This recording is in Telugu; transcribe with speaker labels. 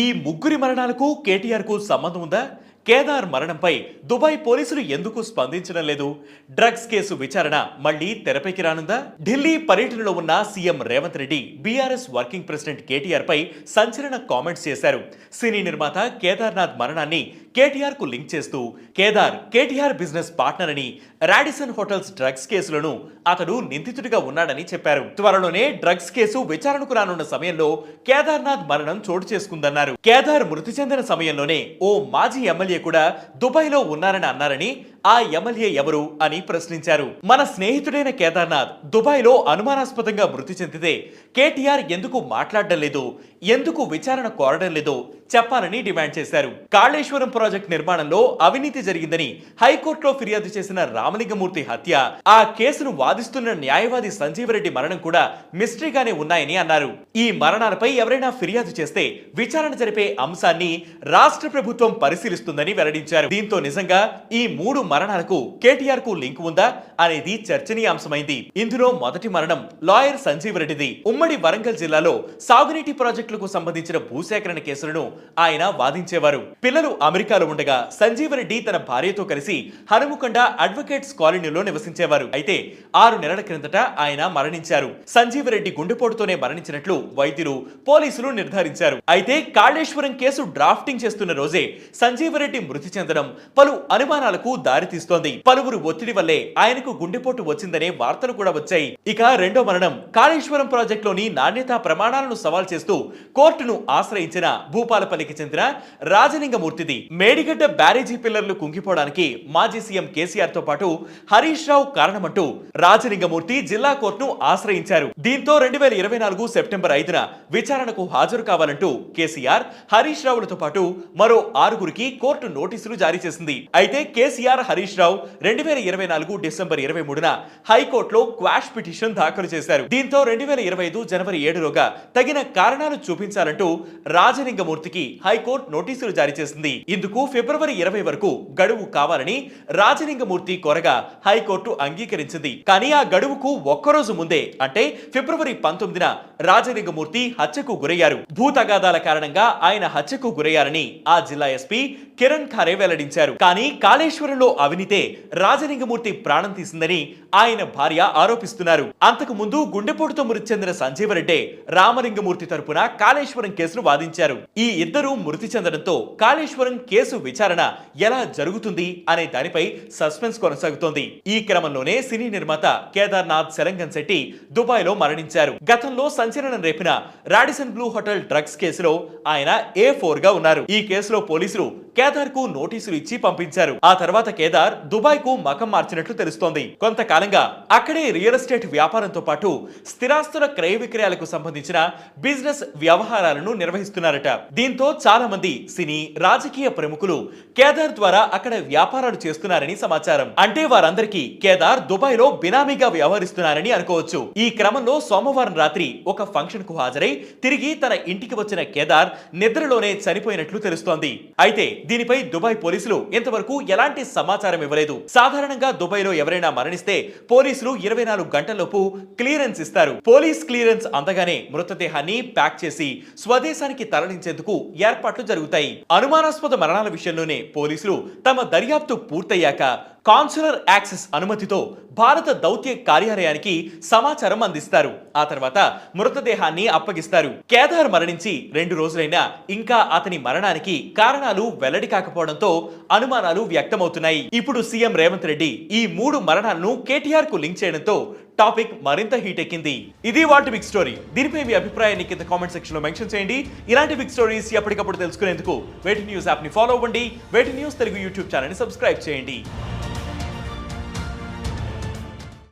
Speaker 1: ఈ ముగ్గురి మరణాలకు కేటీఆర్కు సంబంధం ఉందా? కేదార్ మరణంపై దుబాయ్ పోలీసులు ఎందుకు స్పందించడం లేదు? డ్రగ్స్ కేసు విచారణ మళ్ళీ తెరపైకి రానుందా? ఢిల్లీ పర్యటనలో ఉన్న CM Revanth Reddy BRS working president KTR పై సంచలన కామెంట్స్ చేశారు. సినీ నిర్మాత కేదార్నాథ్ మరణాన్ని కేటీఆర్కు లింక్ చేస్తూ కేదార్ కేటీఆర్ బిజినెస్ పార్ట్నర్ అని రాడిసన్ హోటల్స్ డ్రగ్స్ కేసులను అతడు నిందితుడిగా ఉన్నాడని చెప్పారు. త్వరలోనే డ్రగ్స్ కేసు విచారణకు రానున్న సమయంలో కేదార్నాథ్ మరణం చోటు చేసుకుందన్నారు. కేదార్ మృతి చెందిన సమయంలోనే ఓ మాజీ ఎమ్మెల్యే కూడా దుబాయ్లో ఉన్నారని అన్నారని ఆ ఎమ్మెల్యే ఎవరు అని ప్రశ్నించారు. మన స్నేహితుడైన కేదార్నాథ్ దుబాయ్లో అనుమానాస్పదంగా మృతి చెందితే కేటీఆర్ ఎందుకు మాట్లాడడం లేదు? ఎందుకు విచారణ కోరడం లేదో? చెప్పాలని డిమాండ్ చేశారు. కాళేశ్వరం ప్రాజెక్ట్ నిర్మాణంలో అవినీతి జరిగిందని హైకోర్టులో ఫిర్యాదు చేసిన రామలింగమూర్తి హత్య ఆ కేసును వాదిస్తున్న న్యాయవాది సంజీవరెడ్డి మరణం కూడా మిస్టరీగానే ఉన్నాయని అన్నారు. ఈ మరణాలపై ఎవరైనా ఫిర్యాదు చేస్తే విచారణ జరిపే అంశాన్ని రాష్ట్ర ప్రభుత్వం పరిశీలిస్తుందని వెల్లడించారు. దీంతో నిజంగా ఈ మూడు మరణాలకు కేటీఆర్కు లింక్ ఉందా అనేది చర్చనీయాంశమైంది ఇందులో మొదటి మరణం లాయర్ సంజీవ్ రెడ్డిది. ఉమ్మడి వరంగల్ జిల్లాలో సాగునీటి ప్రాజెక్టులకు సంబంధించిన భూసేకరణ కేసులను ఆయన వాదించేవారు. పిల్లలు అమెరికాలో ఉండగా సంజీవ్ రెడ్డి తన భార్యతో కలిసి హనుమకొండ అడ్వకేట్స్ కాలనీలో నివసించేవారు. అయితే ఆరు నెలల క్రిందట ఆయన మరణించారు. సంజీవ్ రెడ్డి గుండెపోటుతోనే మరణించినట్లు వైద్యులు పోలీసులు నిర్ధారించారు. అయితే కాళేశ్వరం కేసు డ్రాఫ్టింగ్ చేస్తున్న రోజే సంజీవ్ రెడ్డి మృతి చెందడం పలు అనుమానాలకు దారి దారితీస్తోంది. పలువురు ఒత్తిడి వల్లే ఆయనకు గుండెపోటు వచ్చిందనే వార్తలు కూడా వచ్చాయి. ఇక రెండో మరణం. కాళేశ్వరం ప్రాజెక్టులోని నాణ్యతా ప్రమాణాలను సవాల్ చేస్తూ కోర్టును ఆశ్రయించిన భూపాలపల్లికి చెందిన రాజలింగమూర్తిది. మేడిగడ్డ బ్యారేజీ పిల్లర్లు కుంగిపోవడానికి మాజీ సీఎం కేసీఆర్తో పాటు హరీష్ రావు కారణమంటూ రాజలింగమూర్తి జిల్లా కోర్టును ఆశ్రయించారు. దీంతో రెండు వేల ఇరవై నాలుగు సెప్టెంబర్ ఐదున విచారణకు హాజరు కావాలంటూ కేసీఆర్ హరీష్ రావులతో పాటు మరో ఆరుగురికి కోర్టు నోటీసులు జారీ చేసింది. అయితే కేసీఆర్ హరీష్ రావు రెండు వేల ఇరవై నాలుగు డిసెంబర్ ఇరవై మూడున హైకోర్టులో క్వాష్ పిటిషన్ దాఖలు చేశారు. దీంతో రెండు వేల ఇరవై ఐదు జనవరి ఏడులోగా తగిన కారణాలు చూపించాలంటూ రాజలింగమూర్తికి హైకోర్టు నోటీసులు జారీ చేసింది. ఇందుకు ఫిబ్రవరి ఇరవై వరకు గడువు కావాలని రాజలింగమూర్తి కోరగా హైకోర్టు అంగీకరించింది. కానీ ఆ గడువుకు ఒక్కరోజు ముందే అంటే ఫిబ్రవరి పంతొమ్మిదిన రాజలింగమూర్తి హత్యకు గురయ్యారు. భూతగాదాల కారణంగా ఆయన హత్యకు గురయ్యారని ఆ జిల్లా ఎస్పీ కిరణ్ ఖారే వెల్లడించారు. కానీ కాళేశ్వరంలో అవినితే రాజలింగమూర్తి ప్రాణం తీసిందని ఆయన భార్య ఆరోపిస్తున్నారు. అంతకు ముందు గుండెపోటుతో మృతి చెందిన సంజీవరెడ్డి రామలింగమూర్తి తరపున కాళేశ్వరం కేసును వాదించారు. ఈ ఇద్దరు మృతి చెందడంతో కాళేశ్వరం కేసు విచారణ ఎలా జరుగుతుంది అనే దానిపై సస్పెన్స్ కొనసాగుతోంది. ఈ క్రమంలోనే సినీ నిర్మాత కేదార్నాథ్ సెలంగన్ శెట్టి దుబాయ్లో మరణించారు. గతంలో సంచలనం రేపిన రాడిసన్ బ్లూ హోటల్ డ్రగ్స్ కేసులో ఆయన ఏ ఫోర్గా ఉన్నారు. ఈ కేసులో పోలీసులు కేదార్కు నోటీసులు ఇచ్చి పంపించారు. ఆ తర్వాత కేదార్ దుబాయ్కు మకం మార్చినట్లు తెలుస్తోంది. కొంతకాలంగా అక్కడే రియల్ ఎస్టేట్ వ్యాపారంతో పాటు స్థిరాస్తుల క్రయ విక్రయాలకు సంబంధించిన బిజినెస్ వ్యవహారాలను నిర్వహిస్తున్నారట. దీంతో చాలా మంది సినీ రాజకీయ ప్రముఖులు కేదార్ ద్వారా అక్కడ వ్యాపారాలు చేస్తున్నారని సమాచారం. అంటే వారందరికీ కేదార్ దుబాయ్లో బినామీగా వ్యవహరిస్తున్నారని అనుకోవచ్చు. ఈ క్రమంలో సోమవారం రాత్రి ఒక ఫంక్షన్కు హాజరై తిరిగి తన ఇంటికి వచ్చిన కేదార్ నిద్రలోనే చనిపోయినట్లు తెలుస్తోంది. అయితే దీనిపై దుబాయ్ పోలీసులు ఇంతవరకు ఎలాంటి సమాచారం ఇవ్వలేదు. సాధారణంగా దుబాయ్లో ఎవరైనా మరణిస్తే పోలీసులు ఇరవై నాలుగు గంటలలోపు క్లియరెన్స్ ఇస్తారు. పోలీస్ క్లియరెన్స్ అందగానే మృతదేహాన్ని ప్యాక్ చేసి స్వదేశానికి తరలించేందుకు ఏర్పాట్లు జరుగుతాయి. అనుమానాస్పద మరణాల విషయంలోనే పోలీసులు తమ దర్యాప్తు పూర్తయ్యాక కాన్సులర్ యాక్సెస్ అనుమతితో భారత దౌత్య కార్యాలయానికి సమాచారం అందిస్తారు. ఆ తర్వాత మృతదేహాన్ని అప్పగిస్తారు. కేదార్ మరణించి రెండు రోజులైనా ఇంకా అతని మరణానికి కారణాలు వెల్లడి కాకపోవడంతో అనుమానాలు వ్యక్తమవుతున్నాయి. ఇప్పుడు సీఎం రేవంత్ రెడ్డి ఈ మూడు మరణాలను కేటీఆర్కు లింక్ చేయడంతో టాపిక్ మరింత హీట్ ఎక్కింది. ఇది వాటి బిగ్ స్టోరీ. దీనిపై మీ అభిప్రాయాన్ని కింద కామెంట్ సెక్షన్లో మెన్షన్ చేయండి. ఇలాంటి బిగ్ స్టోరీస్ ఎప్పటికప్పుడు తెలుసుకునేందుకు వేటి న్యూస్ యాప్ని ఫాలో అవ్వండి. వేటి న్యూస్ తెలుగు యూట్యూబ్ ఛానల్ని సబ్స్క్రైబ్ చేయండి.